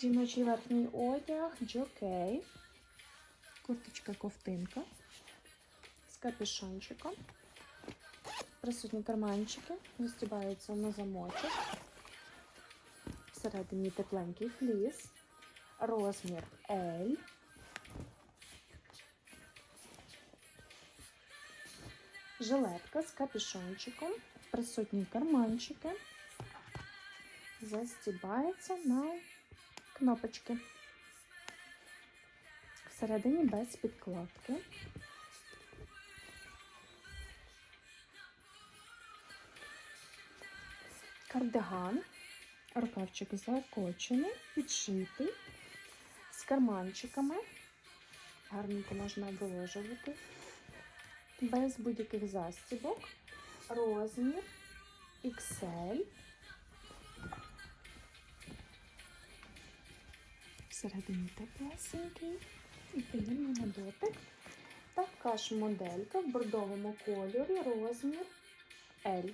Жіночий верхній одяг, джокей, курточка ковтинка з капюшончиком. Присутні карманчики, застібаються на замочок. Всередині тепленький фліс, розмір L. Жилетка з капюшончиком, присутні карманчики, застібається на кнопочки. Всередині без підкладки. Кардиган, рукавчик закочений, підшитий, з карманчиками. Гарненько можна виложувати. Без будь-яких застібок. Розмір XL. Всередині теплесенький і приємний на дотик. Така ж моделька в бордовому кольорі, розмір L.